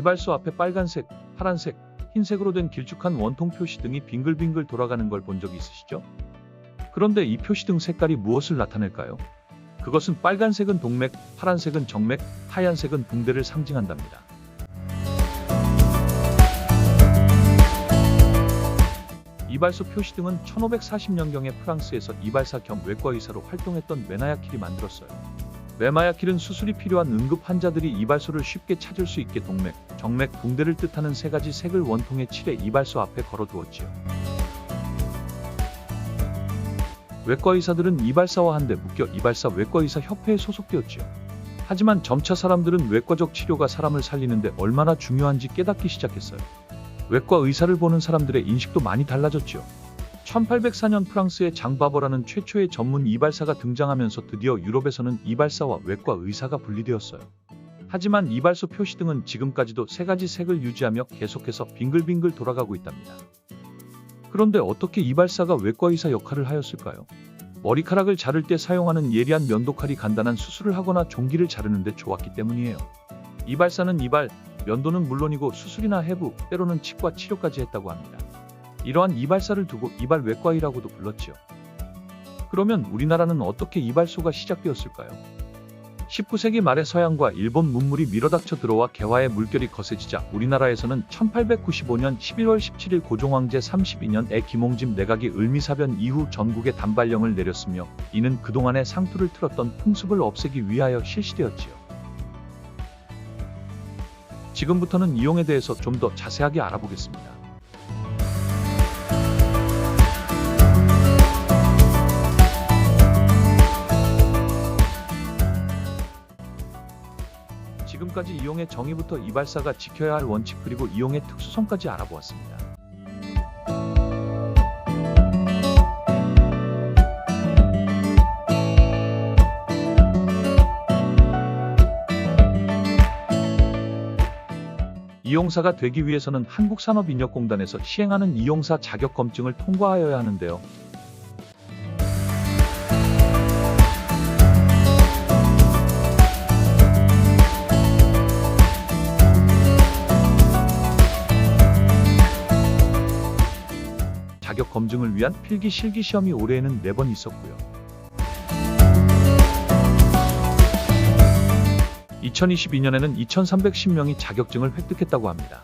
이발소 앞에 빨간색, 파란색, 흰색으로 된 길쭉한 원통 표시등이 빙글빙글 돌아가는 걸 본 적 있으시죠? 그런데 이 표시등 색깔이 무엇을 나타낼까요? 그것은 빨간색은 동맥, 파란색은 정맥, 하얀색은 붕대를 상징한답니다. 이발소 표시등은 1540년경에 프랑스에서 이발사 겸 외과 의사로 활동했던 메나야킬이 만들었어요. 메마야킬은 수술이 필요한 응급 환자들이 이발소를 쉽게 찾을 수 있게 동맥, 정맥, 붕대를 뜻하는 세 가지 색을 원통에 칠해 이발소 앞에 걸어두었지요. 외과 의사들은 이발사와 한데 묶여 이발사 외과 의사 협회에 소속되었지요. 하지만 점차 사람들은 외과적 치료가 사람을 살리는데 얼마나 중요한지 깨닫기 시작했어요. 외과 의사를 보는 사람들의 인식도 많이 달라졌지요. 1804년 프랑스의 장바버라는 최초의 전문 이발사가 등장하면서 드디어 유럽에서는 이발사와 외과 의사가 분리되었어요. 하지만 이발소 표시 등은 지금까지도 세 가지 색을 유지하며 계속해서 빙글빙글 돌아가고 있답니다. 그런데 어떻게 이발사가 외과 의사 역할을 하였을까요? 머리카락을 자를 때 사용하는 예리한 면도칼이 간단한 수술을 하거나 종기를 자르는데 좋았기 때문이에요. 이발사는 이발, 면도는 물론이고 수술이나 해부, 때로는 치과 치료까지 했다고 합니다. 이러한 이발사를 두고 이발 외과의라고도 불렀지요. 그러면 우리나라는 어떻게 이발소가 시작되었을까요? 19세기 말에 서양과 일본 문물이 밀어닥쳐 들어와 개화의 물결이 거세지자 우리나라에서는 1895년 11월 17일 고종황제 32년에 김홍집 내각이 을미사변 이후 전국에 단발령을 내렸으며 이는 그동안의 상투를 틀었던 풍습을 없애기 위하여 실시되었지요. 지금부터는 이용에 대해서 좀 더 자세하게 알아보겠습니다. 지금까지 이용의 정의부터 이발사가 지켜야 할 원칙 그리고 이용의 특수성까지 알아보았습니다. 이용사가 되기 위해서는 한국산업인력공단에서 시행하는 이용사 자격검증을 통과하여야 하는데요. 자격 검증을 위한 필기 실기 시험이 올해에는 4번 있었고요. 2022년에는 2,310명이 자격증을 획득했다고 합니다.